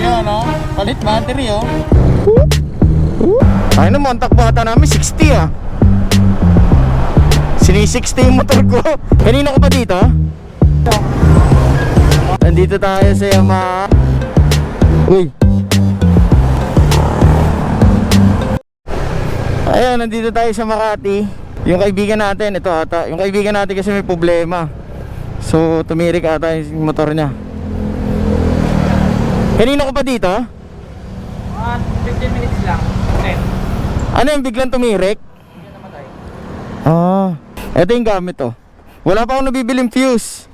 Yun, no? Palit battery, oh. Ay naman, takbata namin 60 ah. Sini-60 yung motor ko. Kanina ko pa dito? Nandito tayo sa Yamaha. Uy. Ayan, nandito tayo sa Makati. Yung kaibigan natin, ito ata. Yung kaibigan natin kasi may problema. So, tumirik ata yung motor niya. Kanina ko pa dito? Mga 15 minutes lang. Okay. Ano yung biglang tumirik? Hindi namatay. Ah, ito yung gamit oh. Wala pa akong nabibiling fuse.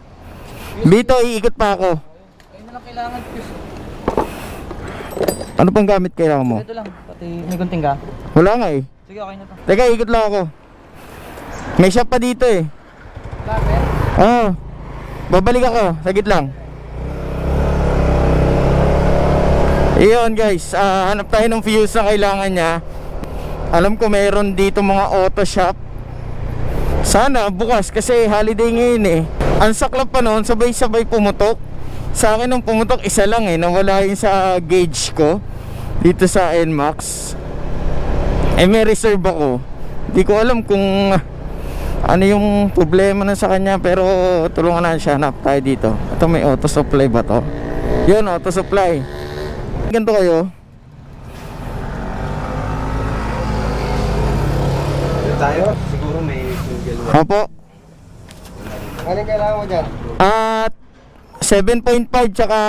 Bito, iikot pa ako. Ayun na lang kailangan fuse. Ano pang gamit kailangan mo? Ito lang. Pati may gunting ka. Wala nga eh. Sige, okay na to. Teka, ikot lang ako. May shop pa dito eh. Lapit. Ah, babalik ako. Sagit lang. Iyon guys, ah, hanap tayo ng fuse na kailangan niya. Alam ko meron dito mga auto shop. Sana bukas kasi holiday ngayon eh. Ang saklap pa noon, sabay-sabay pumutok. Sa akin nung pumutok, isa lang eh. Nawala yun sa gauge ko. Dito sa NMAX. Eh may reserve ako. Hindi ko alam kung ano yung problema na sa kanya pero tulungan na siya hanap tayo dito. Ito may auto supply ba to? Yun, auto supply. Ganito kayo. Tayo, siguro may single Opo. Ano kailangan mo dyan? At 7.5 tsaka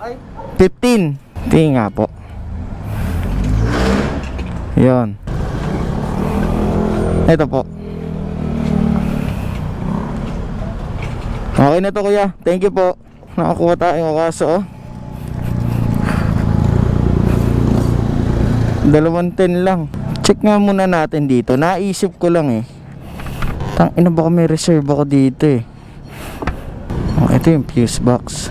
Ay, 15. Hindi nga po. Yun. Ito po. Okay na to kuya. Thank you po. Nakakuha tayo kaso oh. Dalawang ten lang. Check nga muna natin dito. Naisip ko lang eh. Tang ina baka may reserve ako dito eh. Oh, ito yung fuse box.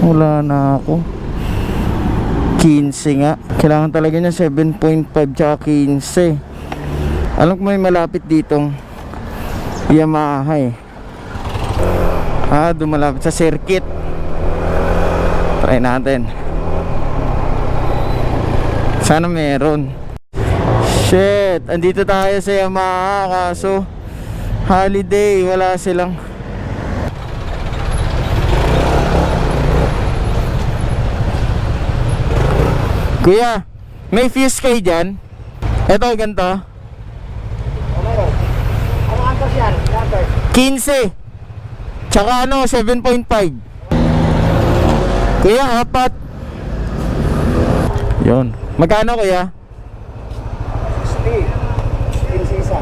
Wala na ako. 15 nga. Kailangan talaga niya 7.5 tsaka 15. Alam ko may malapit ditong Yamaha eh. Ah, dumalapit sa circuit. Try natin. Sana meron. Shit, andito tayo sa Yamaha kaso holiday, wala silang Kuya, may fuse kayo dyan? Ito, ganito. ano? Ano antas yan? Number? 15. Tsaka ano, 7.5. Kuya, apat. Yon. Magkano kuya? 60. 15 isa.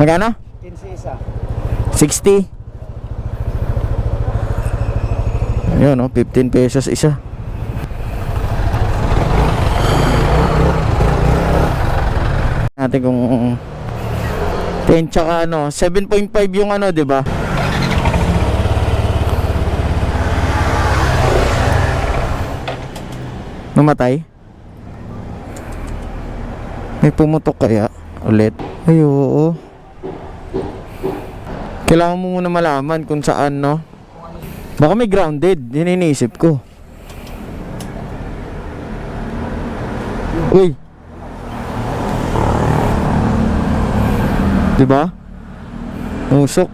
Magkano? 15 isa. 60. Yun, oh, 15 pesos isa. Natin kung 10 tsaka ano, 7.5 yung ano, 'di ba? Namatay? May pumutok kaya ulit? Ay, oo. Kailangan mo muna malaman kung saan, no? Baka may grounded, yung iniisip ko. Uy! Diba? Usok.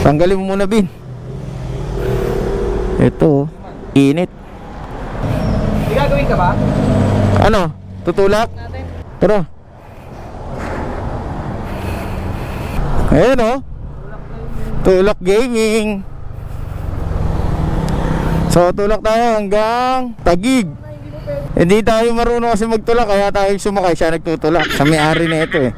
Tanggalin mo muna, Bin. Ito, oh. init. May gagawin ka ba? Ano? Tutulak? Natin. Tara. Ayan oh. Tulak Gaming. So tulak tayo hanggang Tagig. Hindi tayo marunong kasi magtulak kaya tayo sumakay siya nagtutulak. Sa may-ari na ito eh.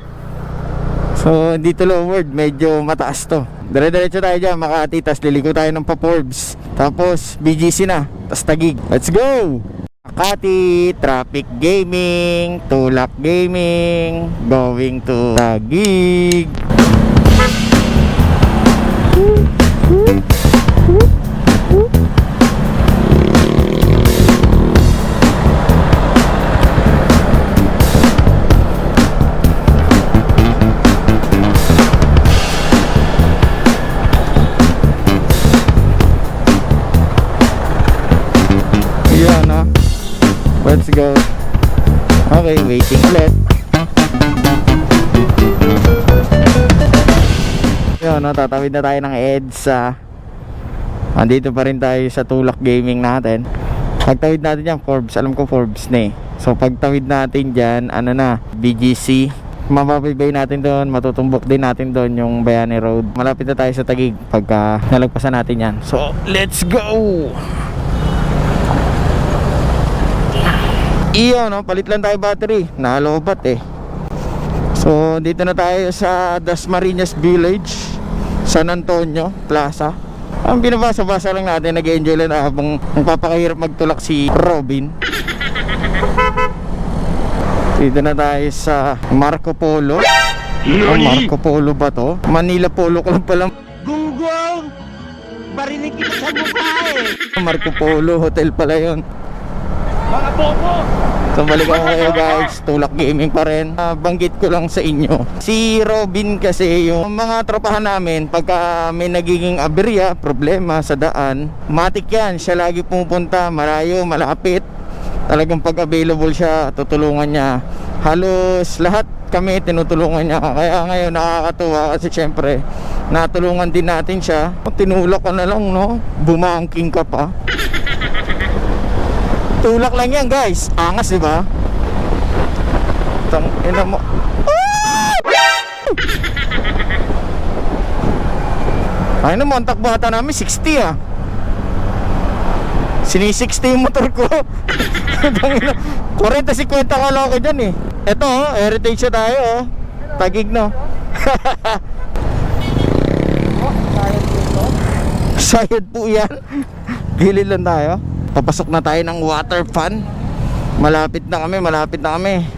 So dito lowered, medyo mataas to. Dire-diretso tayo dyan, Makati, tas liliko tayo ng pa-Forbes. Tapos BGC na, tas Tagig. Let's go! Makati, Traffic Gaming, Tulak Gaming, going to Tagig. Let's go. Okay, waiting ulit. Yun, no, tatawid na tayo ng EDSA. Andito pa rin tayo sa Tulak Gaming natin. Pagtawid natin yan, Forbes. Alam ko Forbes na eh. So pagtawid natin dyan, ano na, BGC. Mapapibay natin doon, matutumbok din natin doon yung Bayani Road. Malapit na tayo sa Tagig pagka nalagpasan natin yan. So, let's go! Iyo, no? Palit lang tayo battery. Nalobat eh. So, dito na tayo sa Dasmariñas Village, San Antonio Plaza. Ang binabasa-basa lang natin, nag-enjoy lang habang nagpapakahirap magtulak si Robin. Dito na tayo sa Marco Polo. Oh, Marco Polo ba to? Manila Polo Club pala. Gunggong! Barinig kita sa mukha eh! Marco Polo Hotel pala yon. Mga bobo! So balik ako kayo guys, tulak gaming pa rin. Ah, Banggit ko lang sa inyo. Si Robin kasi yung mga tropahan namin Pagka may nagiging aberya, problema sa daan Matik yan, siya lagi pumupunta Malayo, malapit. Talagang pag available siya, tutulungan niya. Halos lahat kami tinutulungan niya. Kaya ngayon nakakatuwa kasi syempre Natulungan din natin siya. Tinulak ka na lang no? Bumangking ka pa Tulak lang yan guys. Angas di ba? Tang ina mo. Ay na mo, ang takbo ata namin 60 ah. Sini-60 yung motor ko. Tangina. 40-50 kala ko dyan eh. Ito oh, heritage na tayo oh. Tagig no. Sayad po yan. Gilid lang tayo. Papasok na tayo ng water fan. Malapit na kami, malapit na kami.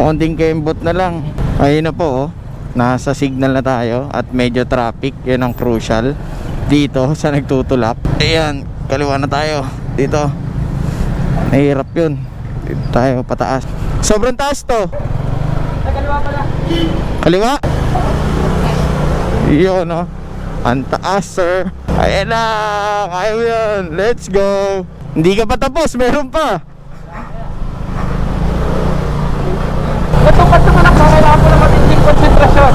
Konting kembot na lang. Ayun na po oh. Nasa signal na tayo at medyo traffic. Yan ang crucial. Dito sa nagtutulak. Ayan, kaliwa na tayo. Dito. Nahirap yun. Dito tayo pataas. Sobrang taas to. Sa kaliwa pala. Kaliwa. Yun no. Ang taas sir. Ayan na. Kaya mo yun. Let's go. Hindi ka pa tapos. Meron pa. Matupad naman ako. Kailangan ko na matinding konsentrasyon.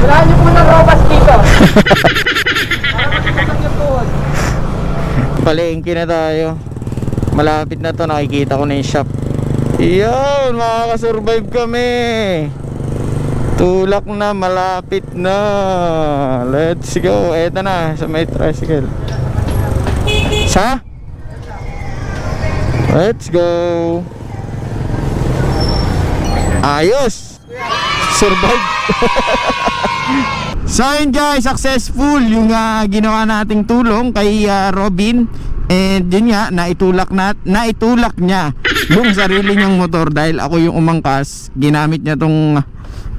Kailangan niyo po ng robust dito. Palengke na tayo. Malapit na to. Nakikita ko na yung shop. Yun. Makakasurvive kami. Tulak na. Malapit na. Let's go. Eto na. Sa may tricycle. Sa? Let's go. Ayos. Survive. So yun guys, successful yung ah, ginawa nating tulong kay ah, Robin And yun nga, naitulak, na, naitulak niya yung sarili niyang motor dahil ako yung umangkas Ginamit niya tong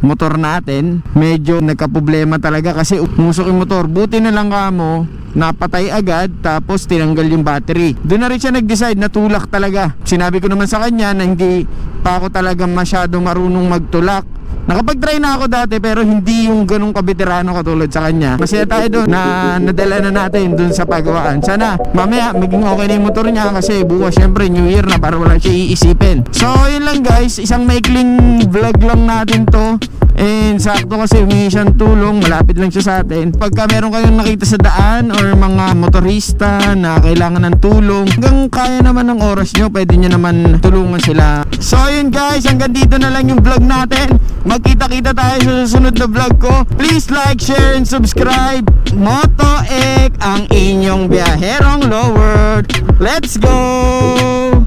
motor natin Medyo nagka-problema talaga kasi umusok yung motor. Buti na lang kamo, napatay agad tapos tinanggal yung battery. Doon na rin siya nag-decide na tulak talaga. Sinabi ko naman sa kanya na hindi pa ako talaga masyado marunong magtulak Nakapag-try na ako dati pero hindi yung ganung kabiterano katulad sa kanya. Masaya tayo doon na nadala na natin doon sa pagawaan. Sana mamaya maging okay na yung motor niya kasi bukas syempre New Year na para wala siya iisipin. So yun lang guys, isang maikling vlog lang natin to. And sakto kasi humingi siyang tulong, malapit lang siya sa atin. Pagka meron kayong nakita sa daan or mga motorista na kailangan ng tulong, hanggang kaya naman ng oras nyo, pwede nyo naman tulungan sila. So yun guys, hanggang dito na lang yung vlog natin. Magkita-kita tayo sa susunod na vlog ko. Please like, share, and subscribe. Moto Ek, ang inyong biyaherong lower. Let's go!